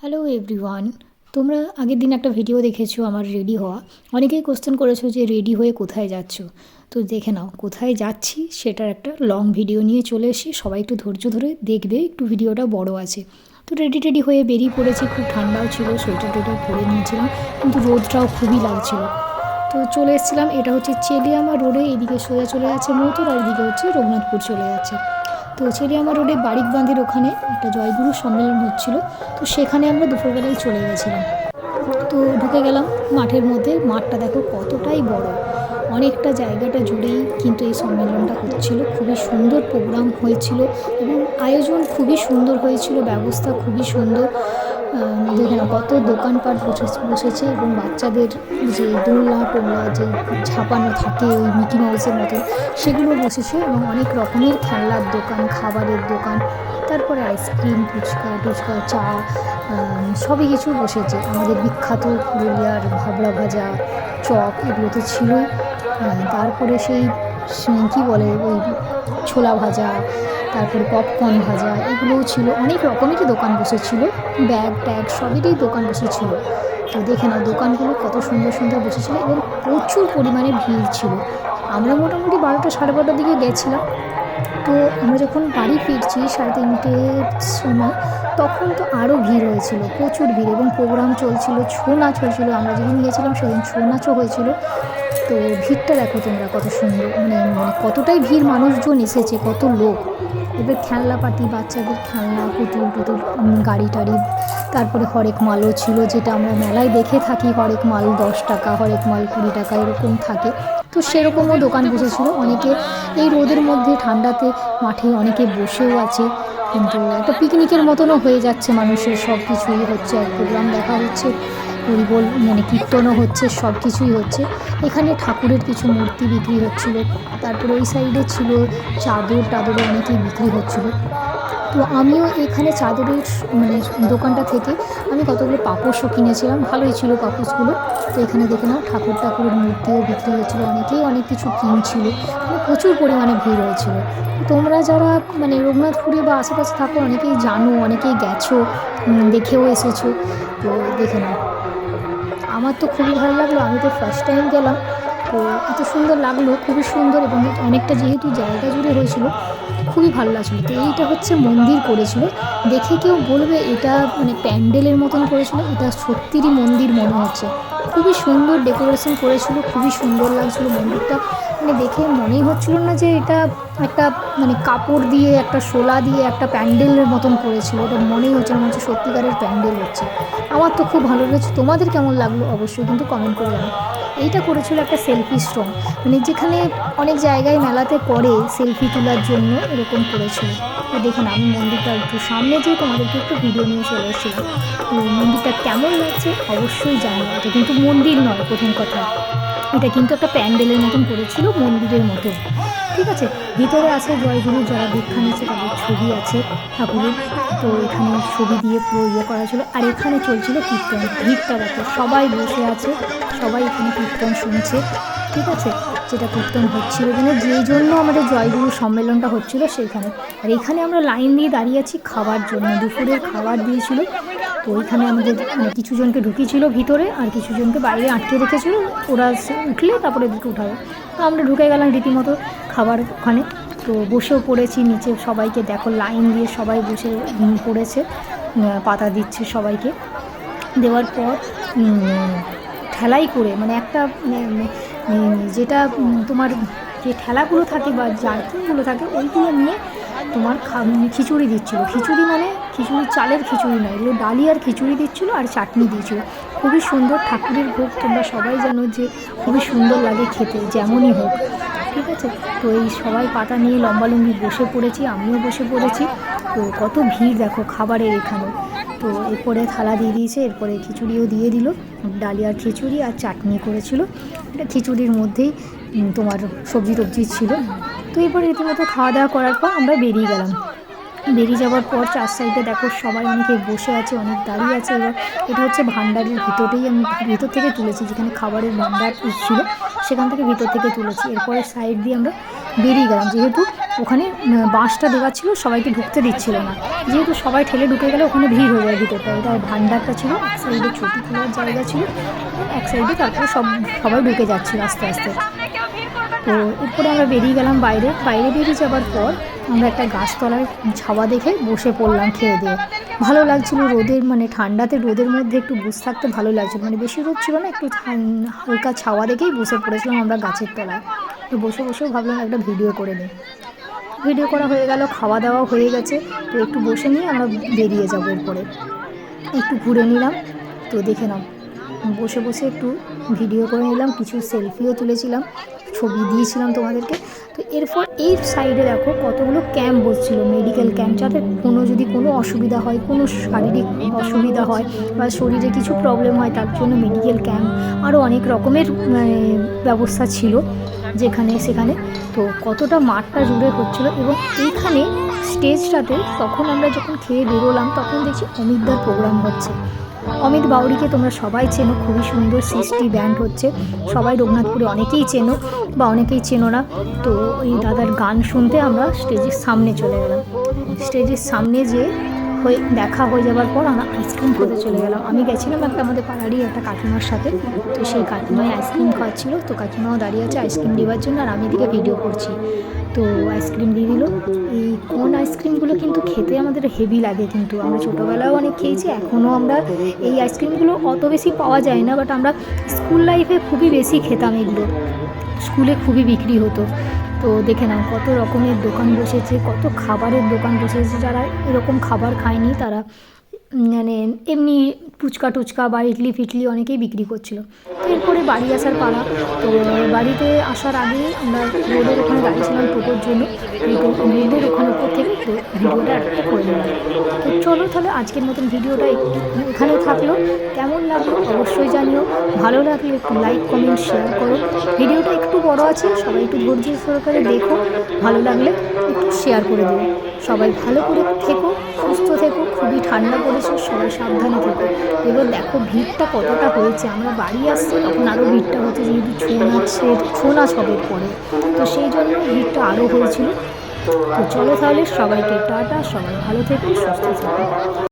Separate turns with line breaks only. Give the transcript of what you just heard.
Hello everyone তোমরা আগের দিন একটা ভিডিও দেখেছ, আমার রেডি হওয়া। অনেকেই কোশ্চেন করেছ যে রেডি হয়ে কোথায় যাচ্ছো? তো দেখে নাও, কোথায় যাচ্ছি সেটার একটা লং ভিডিও নিয়ে চলে এসে সবাই একটু ধৈর্য ধরে দেখবে, একটু ভিডিওটা বড় আছে। তো রেডি টেডি হয়ে বেরিয়ে পড়েছি, খুব ঠান্ডাও ছিল সোয়েটার টোয়েটার পরে নিয়েছিলাম, কিন্তু রোদটাও খুবই লাগছিল। তো চলে এসেছিলাম, এটা হচ্ছে চেলিয়ামা রোডে এদিকে সোজা চলে যাচ্ছে মোটর আর এদিকে হচ্ছে রঘুনাথপুর চলে যাচ্ছে। তো চেরিয়ামা রোডে বারিক বাঁধের ওখানে একটা জয়গুরু সম্মেলন হচ্ছিল। তো সেখানে আমরা দুপুরবেলায় চলে গেছিলাম। তো ঢুকে গেলাম মাঠের মধ্যে। মাঠটা দেখো কতটাই বড়। অনেকটা জায়গাটা জুড়েই কিন্তু এই সম্মেলনটা হচ্ছিল। খুবই সুন্দর প্রোগ্রাম হয়েছিল এবং আয়োজন খুবই সুন্দর হয়েছিল, ব্যবস্থা খুবই সুন্দর। আহ, দেখে না কত দোকানপাট বসে বসেছে এবং বাচ্চাদের যে দোলনা টোলনা যে ঝাপানো থাকে ওই মিকি মাউসের মতো সেগুলো বসেছে এবং অনেক রকমের খেলনার দোকান খাবারের দোকান তারপরে আইসক্রিম ফুচকা টুচকা চা সবই কিছু বসেছে। আমাদের বিখ্যাত পুরুলিয়ার ভাবড়া ভাজা চপ এগুলো তো ছিলই। তারপরে সেই কী বলে ওই ছোলা ভাজা, তারপরে পপকর্ন ভাজা, এগুলোও ছিল। অনেক রকমেরই দোকান বসেছিল। ব্যাগ, ট্যাগ সবেরই দোকান বসেছিল। তো দেখে নাও, দোকানগুলো কত সুন্দর সুন্দর বসেছিল এবং প্রচুর পরিমাণে ভিড় ছিল। আমরা মোটামুটি বারোটা সাড়ে বারোটার দিকে গেছিলাম। তো আমরা যখন বাড়ি ফিরছি সাড়ে তিনটের সময়, তখন তো আরও ভিড় হয়েছিল, প্রচুর ভিড় এবং প্রোগ্রাম চলছিল, ছৌ নাচ হয়েছিল। আমরা যেদিন গিয়েছিলাম সেদিন ছৌ নাচও হয়েছিল। তো ভিড়টা দেখো তোমরা কত সুন্দর। মানে মানে কতটাই ভিড় মানুষজন এসেছে, কত লোক। এবার খেলনা পাতি বাচ্চাদের খেলনা, পুতুল টুতুল গাড়ি টাড়ি। তারপরে হরেক মালও ছিল, যেটা আমরা মেলায় দেখে থাকি, হরেক মাল দশ টাকা, হরেক মাল কুড়ি টাকা, এরকম থাকে। তো সেরকমও দোকান বসেছিল অনেকে। এই রোদের মধ্যে, ঠান্ডাতে মাঠে অনেকে বসেও আছে। কিন্তু একটা পিকনিকের মতনও হয়ে যাচ্ছে মানুষের সব কিছুই হচ্ছে এক প্রোগ্রাম দেখা হচ্ছে। হরিবোল মানে কীর্তনও হচ্ছে, সব কিছুই হচ্ছে। এখানে ঠাকুরের কিছু মূর্তি বিক্রি হচ্ছিল। তারপরে ওই সাইডে ছিল চাদর, টাদরও অনেকেই বিক্রি হচ্ছিল। তো আমিও এখানে চাদরের মানে দোকানটা থেকে আমি কতগুলো পাপোশও কিনেছিলাম, ভালোই ছিল পাপোশগুলো। তো এখানে দেখে নাও, ঠাকুর ঠাকুরের মূর্তিও বিক্রি হচ্ছিল, অনেকেই অনেক কিছু কিনছিল। মানে প্রচুর পরিমাণে ভিড় হয়েছিল। তোমরা যারা মানে রঘুনাথপুরে বা আশেপাশে থাকো, অনেকেই জানো, অনেকেই গেছো দেখেও এসেছ। তো দেখে নাও। আমার তো খুবই ভালো লাগল, আমি তো ফার্স্ট টাইম গেলাম। তো এত সুন্দর লাগল, খুবই সুন্দর এবং অনেকটা যেহেতু জায়গা জুড়ে হয়েছিল, খুবই ভালো লাগছিল। তো এইটা হচ্ছে মন্দির করেছিল। দেখে কেউ বলবে এটা মানে প্যান্ডেলের মতন করেছিল, এটা সত্যিরই মন্দির মনে হচ্ছে। খুবই সুন্দর ডেকোরেশন করেছিল, খুবই সুন্দর লাগছিল মন্দিরটা। মানে দেখে মনেই হচ্ছিল না যে এটা একটা মানে কাপড় দিয়ে, একটা শোলা দিয়ে, একটা প্যান্ডেলের মতন করেছিল। এটা মনেই হচ্ছে না হচ্ছে সত্যিকারের প্যান্ডেল হচ্ছে। আমার তো খুব ভালো লেগেছে। তোমাদের কেমন লাগল? অবশ্যই কিন্তু কমেন্ট করে জানো এইটা করেছিল একটা সেলফি স্ট্রং মানে যেখানে অনেক জায়গায় মেলাতে করে সেলফি তোলার জন্য এরকম করেছিল। তো দেখুন, আমি মন্দিরটা একটু সামনে যেয়ে তোমাদেরকে একটু ভিডিও নিয়ে চলে এসেছিলাম। তো মন্দিরটা কেমন লাগছে? অবশ্যই জানো এটা কিন্তু মন্দির নয় প্রথম কথা। এটা কিন্তু একটা প্যান্ডেলের মতন করেছিল মন্দিরের মতো। ঠিক আছে, ভিতরে আছে জয়গুরু, যারা দীক্ষা নিয়েছে তাদের ছবি আছে ঠাকুরের। তো এখানে ছবি দিয়ে পুরো ইয়ে করা ছিল আর এখানে চলছিল কীর্তন ভিড়টা দেখো সবাই বসে আছে, সবাই এখানে কীর্তন শুনছে, ঠিক আছে? যেটা কীর্তন হচ্ছিল মানে যেই জন্য আমাদের জয়গুরু সম্মেলনটা হচ্ছিল সেইখানে। আর এখানে আমরা লাইন দিয়ে দাঁড়িয়ে আছি খাওয়ার জন্য। দুপুরের খাবার দিয়েছিল, তো ওইখানে আমাদের মানে কিছু জনকে ঢুকিয়েছিল ভিতরে, আর কিছু জনকে বাইরে আটকে রেখেছিল। ওরা উঠলে তারপরে এদিকে উঠাবে তো আমরা ঢুকে গেলাম রীতিমতো। খাবার ওখানে। তো বসেও পড়েছি নিচে সবাইকে দেখো লাইন দিয়ে সবাই বসে পড়েছে পাতা দিচ্ছে সবাইকে। দেওয়ার পর ঠেলাই করে মানে একটা উম, উম, যেটা তোমার যে ঠেলাগুলো থাকে বা জার্কিনগুলো থাকে ওইগুলো নিয়ে তোমার খিচুড়ি দিচ্ছিল। খিচুড়ি মানে খিচুড়ি চালের খিচুড়ি নয় এগুলো ডালি আর খিচুড়ি দিচ্ছিল আর চাটনি দিয়েছিলো। খুবই সুন্দর ঠাকুরের ভোগ তোমরা সবাই জানো যে খুবই সুন্দর লাগে খেতে যেমনই হোক। ঠিক আছে? তো এই সবাই পাতা নিয়ে লম্বা লম্বি বসে পড়েছি, আমিও বসে পড়েছি। তো কত ভিড় দেখো খাবারের এখানে। তো এরপরে থালা দিয়ে দিয়েছে, এরপরে খিচুড়িও দিয়ে দিল ডালিয়ার খিচুড়ি আর চাটনি করেছিল। এটা খিচুড়ির মধ্যেই তোমার সবজি টবজি ছিল। তো এরপরে রীতিমতো খাওয়া দাওয়া করার পর আমরা বেরিয়ে গেলাম। বেরিয়ে যাওয়ার পর চার সাইডে দেখো সবাই অনেকে বসে আছে, অনেক দাঁড়িয়ে আছে। এবার এটা হচ্ছে ভান্ডারের ভিতরেই আমি ভিতর থেকে তুলেছি, যেখানে খাবারের ভান্ডার ছিল, সেখান থেকে ভিতর থেকে তুলেছি। এরপরে সাইড দিয়ে আমরা বেরিয়ে গেলাম। যেহেতু ওখানে বাঁশটা দেওয়া ছিল, সবাইকে ঢুকতে দিচ্ছিল না। যেহেতু সবাই ঠেলে ঢুকে গেলে ওখানে ভিড় হয়ে যায় ভিতরটা। এটা ভান্ডারটা ছিল, এক সাইডে ছুটি খোলার জায়গা ছিল, এক সাইডে তারপরে সব, সবাই ঢুকে যাচ্ছিল আস্তে আস্তে। তো এরপরে আমরা বেরিয়ে গেলাম বাইরে। বাইরে বেরিয়ে যাবার পর আমরা একটা গাছতলায় ছাওয়া দেখে বসে পড়লাম খেয়ে দিয়ে। ভালো লাগছিল রোদের মানে ঠান্ডাতে রোদের মধ্যে একটু বসে থাকতে ভালো লাগছিল। মানে বেশি রোদ ছিল না, একটু হালকা ছাওয়া দেখেই বসে পড়েছিলাম আমরা গাছের তলায়। তো বসে বসেও ভাবলাম একটা ভিডিও করে নিই। ভিডিও করা হয়ে গেল, খাওয়া দাওয়া হয়ে গেছে। তো একটু বসে নিয়ে আমরা বেরিয়ে যাব এরপরে। একটু ঘুরে নিলাম, তো দেখে নাও। বসে বসে একটু ভিডিও করে নিলাম, কিছু সেলফিও তুলেছিলাম। ছবি দিয়েছিলাম তোমাদেরকে। তো এরপর এই সাইডে দেখো কতগুলো ক্যাম্প বসছিল মেডিকেল ক্যাম্প যাতে কোনো যদি কোনো অসুবিধা হয়, কোনো শারীরিক অসুবিধা হয় বা শরীরে কিছু প্রবলেম হয়, তার জন্য মেডিকেল ক্যাম্প আরও অনেক রকমের ব্যবস্থা ছিল যেখানে সেখানে। তো কতটা মাঠটা জুড়ে হচ্ছিল এবং এইখানে স্টেজটাতে তখন আমরা যখন খেয়ে বেরোলাম, তখন দেখছি অমিতদার প্রোগ্রাম হচ্ছে। অমিত বাউরিকে তোমরা সবাই চেনো, খুবই সুন্দর সৃষ্টি ব্যান্ড হচ্ছে। সবাই রঘুনাথপুরে অনেকেই চেনো বা অনেকেই চেনো না। তো এই দাদার গান শুনতে আমরা স্টেজের সামনে চলে গেলাম। স্টেজের সামনে যে হয়ে, দেখা হয়ে যাওয়ার পর আমরা আইসক্রিম খেতে চলে গেলাম। আমি গেছিলাম একটা আমাদের পাড়ারই একটা কাকিমার সাথে। তো সেই কাকিমায় আইসক্রিম খাওয়াচ্ছিল তো কাকিমাও দাঁড়িয়ে আছে আইসক্রিম দেওয়ার জন্য আর আমি এদিকে ভিডিও করছি। তো আইসক্রিম দিয়ে দিল। এই কোন আইসক্রিমগুলো কিন্তু খেতে আমাদের হেভি লাগে কিন্তু। আমরা ছোটোবেলাও অনেক খেয়েছি, এখনও আমরা এই আইসক্রিমগুলো অত বেশি পাওয়া যায় না বাট আমরা স্কুল লাইফে খুবই বেশি খেতাম এগুলো। স্কুলে খুবই বিক্রি হতো। তো দেখে নাও, কত রকমের দোকান বসেছে, কত খাবারের দোকান বসেছে। যারা এরকম খাবার খায়নি, তারা মানে এমনি ফুচকা টুচকা বা ইডলি ফিটলি অনেকেই বিক্রি করছিল। তো এরপরে বাড়ি আসার পালা। তো বাড়িতে আসার আগে আমরা রোডের ওখানে দাঁড়িয়েছিলাম টোটোর জন্য। রোডের ওখানে উপর থেকে ভিডিওটা একটা করে নিলাম। তো চলো তাহলে আজকের মতন ভিডিওটা এখানে থাকল। কেমন লাগল অবশ্যই জানিও। ভালো লাগলে একটু লাইক কমেন্ট শেয়ার করো। ভিডিওটা একটু বড় আছে, সবাই একটু ধৈর্য সহকারে দেখো। ভালো লাগলে একটু শেয়ার করে দেবো সবাই ভালো করে থেকো, সুস্থ থেকো, খুবই ঠান্ডা পড়েছে, সবাই সাবধানে থেকো। এবার দেখো ভিড়টা কতটা হয়েছে। আমরা বাড়ি আসছি, তখন আরও ভিড়টা হচ্ছে, যেহেতু ছৌ নাচের, ছৌ নাচ হবে পরে। তো সেই জন্য ভিড়টা আরও হয়েছিল। তো চলো তাহলে সবাইকে টাটা, সবাই ভালো থেকো, সুস্থ থেকো।